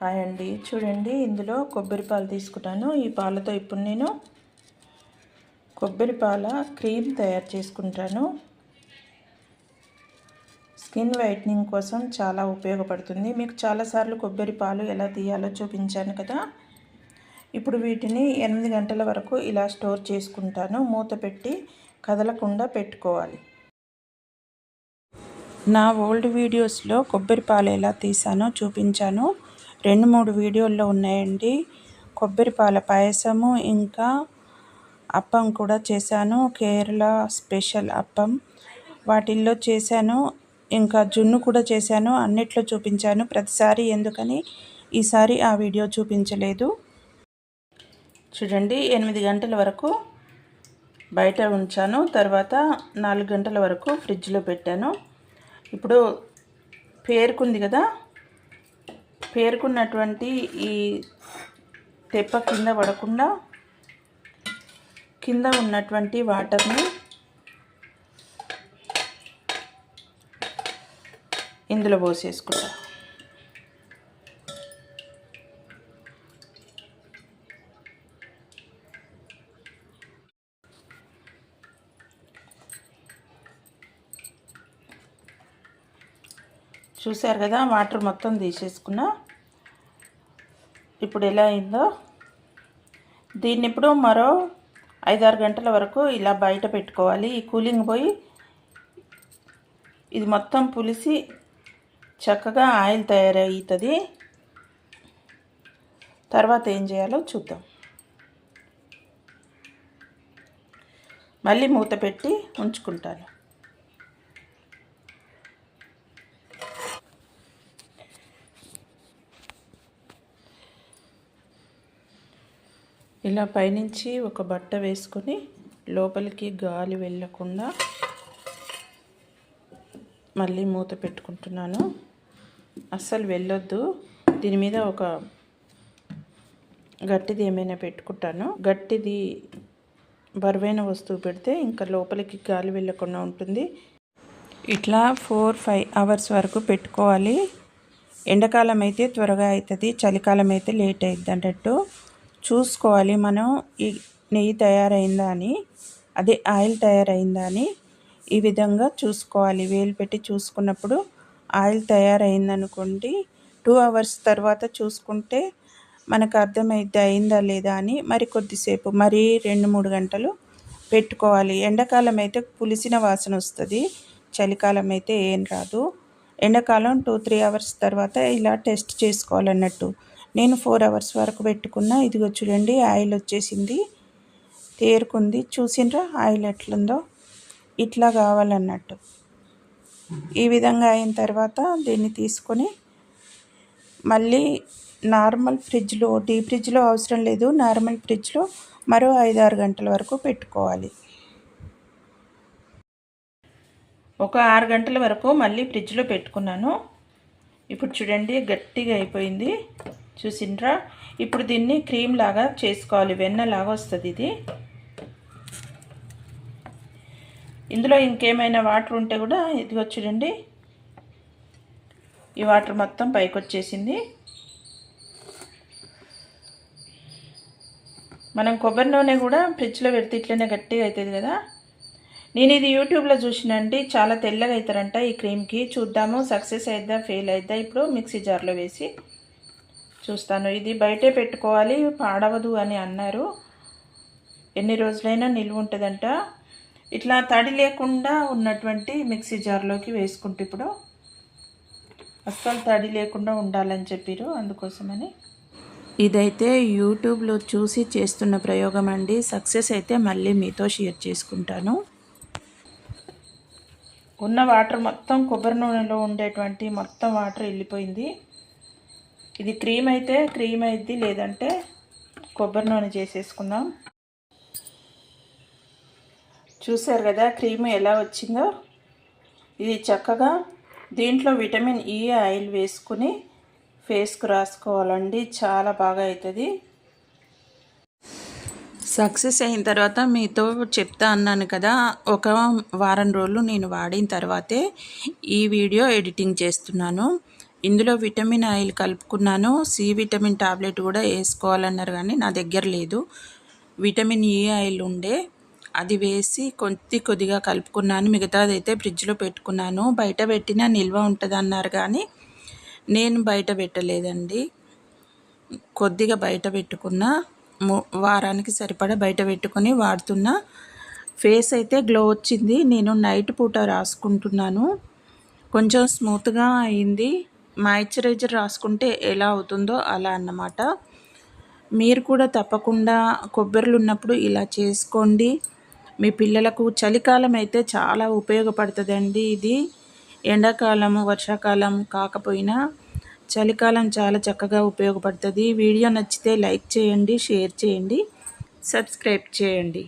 Hi అండి. చూడండి ఇందులో కొబ్బరి పాలు తీసుకుంటాను. ఈ పాలతో ఇప్పుడు నేను కొబ్బరి పాల క్రీమ్ తయారు చేసుకుంటాను. స్కిన్ వైట్నింగ్ కోసం చాలా ఉపయోగపడుతుంది. మీకు చాలాసార్లు కొబ్బరి పాలు ఎలా తీయాలో చూపించాను కదా. ఇప్పుడు వీటిని ఎనిమిది గంటల వరకు ఇలా స్టోర్ చేసుకుంటాను. మూత పెట్టి కదలకుండా పెట్టుకోవాలి. నా ఓల్డ్ వీడియోస్లో కొబ్బరి పాలు ఎలా తీసానో చూపించాను. రెండు మూడు వీడియోల్లో ఉన్నాయండి. కొబ్బరి పాల పాయసము ఇంకా అప్పం కూడా చేశాను. కేరళ స్పెషల్ అప్పం. వాటిల్లో చేశాను. ఇంకా జున్ను కూడా చేశాను. అన్నిట్లో చూపించాను ప్రతిసారి. ఎందుకని? ఈసారి ఆ వీడియో చూపించలేదు. చూడండి ఎనిమిది గంటల వరకు బయట ఉంచాను. తర్వాత నాలుగు గంటల వరకు ఫ్రిడ్జ్లో పెట్టాను. ఇప్పుడు పేరుకుంది కదా? పేరుకున్నటువంటి ఈ తెప్ప కింద పడకుండా కింద ఉన్నటువంటి వాటర్ని ఇందులో పోసేసుకుంటా చూశారు కదా వాటర్ మొత్తం తీసేసుకున్నా. ఇప్పుడు ఎలా అయిందో. దీన్ని ఇప్పుడు మరో ఐదారు గంటల వరకు ఇలా బయట పెట్టుకోవాలి. ఈ కూలింగ్ పోయి ఇది మొత్తం పులిసి చక్కగా ఆయిల్ తయారవుతుంది. తర్వాత ఏం చేయాలో చూద్దాం. మళ్ళీ మూత పెట్టి ఉంచుకుంటాను. ఇలా పైనుంచి ఒక బట్ట వేసుకొని లోపలికి గాలి వెళ్ళకుండా మళ్ళీ మూత పెట్టుకుంటున్నాను. అస్సలు వెళ్ళొద్దు. దీని మీద ఒక గట్టిది ఏమైనా పెట్టుకుంటాను. గట్టిది బరువైన వస్తువు పెడితే ఇంకా లోపలికి గాలి వెళ్ళకుండా ఉంటుంది. ఇట్లా ఫోర్ ఫైవ్ అవర్స్ వరకు పెట్టుకోవాలి. ఎండాకాలం అయితే త్వరగా అవుతుంది చలికాలం అయితే లేట్ అవుతుంది అన్నట్టు. చూసుకోవాలి. మనం ఈ నెయ్యి తయారైందా అని అదే ఆయిల్ తయారైందా అని ఈ విధంగా చూసుకోవాలి. వేలు పెట్టి చూసుకున్నప్పుడు ఆయిల్ తయారైందనుకోండి టూ అవర్స్ తర్వాత చూసుకుంటే మనకు అర్థమైతే అయిందా లేదా అని మరి కొద్దిసేపు మరీ రెండు మూడు గంటలు పెట్టుకోవాలి. ఎండాకాలం అయితే పులిసిన వాసన వస్తుంది చలికాలం అయితే ఏం రాదు. ఎండాకాలం టూ త్రీ అవర్స్ తర్వాత ఇలా టెస్ట్ చేసుకోవాలన్నట్టు. నేను ఫోర్ అవర్స్ వరకు పెట్టుకున్నా. ఇదిగో చూడండి ఆయిల్ వచ్చేసింది. తేరుకుంది. చూసిండ్రా ఆయిల్ ఎట్లుందో? ఇట్లా కావాలన్నట్టు. ఈ విధంగా అయిన తర్వాత దీన్ని తీసుకొని మళ్ళీ నార్మల్ ఫ్రిడ్జ్లో డీ ఫ్రిడ్జ్లో అవసరం లేదు. నార్మల్ ఫ్రిడ్జ్లో మరో ఐదు ఆరు గంటల వరకు పెట్టుకోవాలి. ఒక ఆరు గంటల వరకు మళ్ళీ ఫ్రిడ్జ్లో పెట్టుకున్నాను. ఇప్పుడు చూడండి గట్టిగా అయిపోయింది. చూసిండ్రా? ఇప్పుడు దీన్ని క్రీమ్ లాగా చేసుకోవాలి వెన్నలాగా వస్తుంది ఇది. ఇందులో ఇంకేమైనా వాటర్ ఉంటే కూడా ఇది చూడండి. ఈ వాటర్ మొత్తం పైకి వచ్చేసింది మనం కొబ్బరి నూనె కూడా ఫ్రిడ్జ్లో పెడితే ఇట్లనే గట్టిగా అవుతుంది కదా. నేను ఇది యూట్యూబ్లో చూసినండి చాలా తెల్లగా అవుతారంట ఈ క్రీమ్కి. చూద్దాము సక్సెస్ అయిద్దా ఫెయిల్ అయిద్దా? ఇప్పుడు మిక్సీ జార్లో వేసి చూస్తాను. ఇది బయటే పెట్టుకోవాలి పాడవదు అని అన్నారు. ఎన్ని రోజులైనా నిల్వ ఉంటుందంట. ఇట్లా తడి లేకుండా ఉన్నటువంటి మిక్సీ జార్లోకి వేసుకుంటే ఇప్పుడు అస్సలు తడి లేకుండా ఉండాలని చెప్పారు అందుకోసమని. ఇదైతే యూట్యూబ్లో చూసి చేస్తున్న ప్రయోగం అండి. సక్సెస్ అయితే మళ్ళీ మీతో షేర్ చేసుకుంటాను. ఉన్న వాటర్ మొత్తం కొబ్బరి నూనెలో ఉండేటువంటి మొత్తం వాటర్ వెళ్ళిపోయింది. ఇది క్రీమ్ అయితే క్రీమ్ అయింది లేదంటే కొబ్బరి నూనె చేసేసుకుందాం. చూసారు కదా క్రీమ్ ఎలా వచ్చిందో? ఇది చక్కగా దీంట్లో విటమిన్ ఈ ఆయిల్ వేసుకుని ఫేస్కు రాసుకోవాలండి చాలా బాగా అవుతుంది సక్సెస్ అయిన తర్వాత మీతో చెప్తా అన్నాను కదా ఒక వారం రోజులు నేను వాడిన తర్వాతే ఈ వీడియో ఎడిటింగ్ చేస్తున్నాను. ఇందులో విటమిన్ ఆయిల్ కలుపుకున్నాను. సి విటమిన్ టాబ్లెట్ కూడా వేసుకోవాలన్నారు కానీ నా దగ్గర లేదు. విటమిన్ ఈ ఆయిల్ ఉండే అది వేసి కొద్ది కొద్దిగా కలుపుకున్నాను. మిగతాది అయితే ఫ్రిడ్జ్లో పెట్టుకున్నాను. బయట పెట్టినా నిల్వ ఉంటుంది అన్నారు కానీ నేను బయట పెట్టలేదండి. కొద్దిగా బయట పెట్టుకున్న వారానికి సరిపడా బయట పెట్టుకొని వాడుతున్న. ఫేస్ అయితే గ్లో వచ్చింది. నేను నైట్ పూట రాసుకుంటున్నాను. కొంచెం స్మూత్గా అయింది. మాయిశ్చరైజర్ రాసుకుంటే ఎలా అవుతుందో అలా అన్నమాట. మీరు కూడా తప్పకుండా కొబ్బరిలు ఉన్నప్పుడు ఇలా చేసుకోండి. మీ పిల్లలకు చలికాలం అయితే చాలా ఉపయోగపడుతుందండి ఇది. ఎండాకాలము వర్షాకాలం కాకపోయినా చలికాలం చాలా చక్కగా ఉపయోగపడుతుంది. వీడియో నచ్చితే లైక్ చేయండి షేర్ చేయండి సబ్స్క్రైబ్ చేయండి.